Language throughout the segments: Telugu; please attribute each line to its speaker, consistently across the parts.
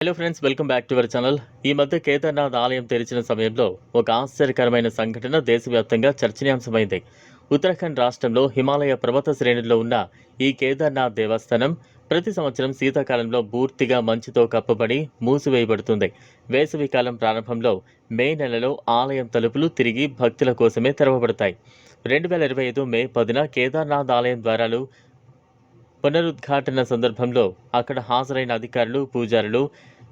Speaker 1: Hello friends welcome back to our channel ఈ మధ్య కేదార్నాథ్ ఆలయం తెరిచిన సమయంలో ఒక ఆశ్చర్యకరమైన సంఘటన దేశవ్యాప్తంగా చర్చనీయాంశమైంది. ఉత్తరాఖండ్ రాష్ట్రంలో హిమాలయ పర్వత శ్రేణుల్లో ఉన్న ఈ కేదార్నాథ్ దేవస్థానం ప్రతి సంవత్సరం శీతాకాలంలో పూర్తిగా మంచుతో కప్పబడి మూసివేయబడుతుంది. వేసవికాలం ప్రారంభంలో మే నెలలో ఆలయం తలుపులు తిరిగి భక్తుల కోసమే తెరవబడతాయి. రెండు వేల ఇరవై ఐదు మే పదిన కేదార్నాథ్ ఆలయం ద్వారాలు పునరుద్ఘాటన సందర్భంలో అక్కడ హాజరైన అధికారులు పూజారులు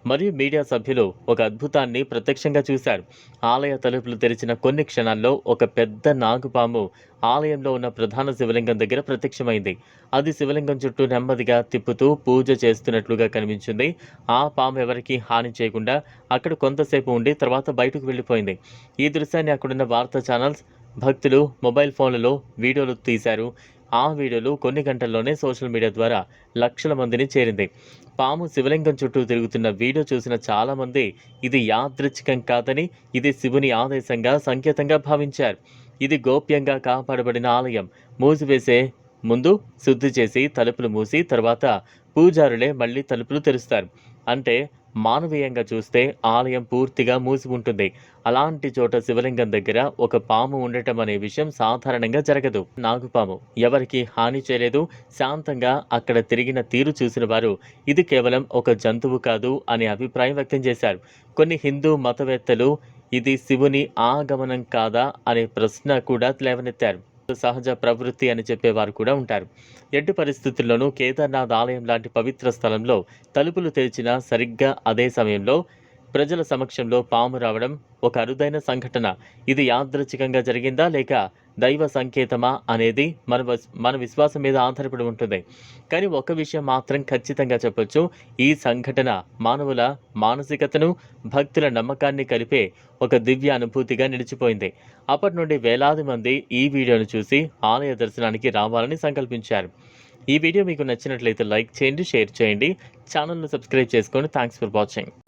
Speaker 1: మరియు మీడియా సభ్యులు ఒక అద్భుతాన్ని ప్రత్యక్షంగా చూశారు. ఆలయ తలుపులు తెరిచిన కొన్ని క్షణాల్లో ఒక పెద్ద నాగుపాము ఆలయంలో ఉన్న ప్రధాన శివలింగం దగ్గర ప్రత్యక్షమైంది. అది శివలింగం చుట్టూ నెమ్మదిగా తిప్పుతూ పూజ చేస్తున్నట్లుగా కనిపించింది. ఆ పాము ఎవరికీ హాని చేయకుండా అక్కడ కొంతసేపు ఉండి తర్వాత బయటకు వెళ్ళిపోయింది. ఈ దృశ్యాన్ని అక్కడున్న వార్తా ఛానల్స్ భక్తులు మొబైల్ ఫోన్లలో వీడియోలు తీశారు. ఆ వీడియోలు కొన్ని గంటల్లోనే సోషల్ మీడియా ద్వారా లక్షల మందిని చేరింది. పాము శివలింగం చుట్టూ తిరుగుతున్న వీడియో చూసిన చాలామంది ఇది యాదృచ్ఛికం కాదని ఇది శివుని ఆదేశంగా సంకేతంగా భావించారు. ఇది గోప్యంగా కాపాడబడిన ఆలయం. మూసివేసే ముందు శుద్ధి చేసి తలుపులు మూసి తర్వాత పూజారులే మళ్ళీ తలుపులు తెరుస్తారు. అంటే మానవీయంగా చూస్తే ఆలయం పూర్తిగా మూసి ఉంటుంది. అలాంటి చోట శివలింగం దగ్గర ఒక పాము ఉండటం అనే విషయం సాధారణంగా జరగదు. నాగుపాము ఎవరికి హాని చేయలేదు. శాంతంగా అక్కడ తిరిగిన తీరు చూసిన వారు ఇది కేవలం ఒక జంతువు కాదు అనే అభిప్రాయం వ్యక్తం చేశారు. కొన్ని హిందూ మతవేత్తలు ఇది శివుని ఆగమనం కాదా అనే ప్రశ్న కూడా లేవనెత్తారు. సహజ ప్రవృత్తి అని చెప్పేవారు కూడా ఉంటారు. ఎట్టి పరిస్థితుల్లోనూ కేదార్నాథ్ ఆలయం లాంటి పవిత్ర స్థలంలో తలుపులు తెరిచిన సరిగ్గా అదే సమయంలో ప్రజల సమక్షంలో పాము రావడం ఒక అరుదైన సంఘటన. ఇది యాదృచ్ఛికంగా జరిగిందా లేక దైవ సంకేతమా అనేది మన వస్- మన విశ్వాసం మీద ఆధారపడి ఉంటుంది. కానీ ఒక విషయం మాత్రం ఖచ్చితంగా చెప్పొచ్చు. ఈ సంఘటన మానవుల మానసికతను భక్తుల నమ్మకాన్ని కలిపే ఒక దివ్య అనుభూతిగా నిలిచిపోయింది. అప్పటి నుండి వేలాది మంది ఈ వీడియోను చూసి ఆలయ దర్శనానికి రావాలని సంకల్పించారు. ఈ వీడియో మీకు నచ్చినట్లయితే లైక్ చేయండి షేర్ చేయండి. ఛానల్ను సబ్స్క్రైబ్ చేసుకోండి థ్యాంక్స్ ఫర్ వాచింగ్.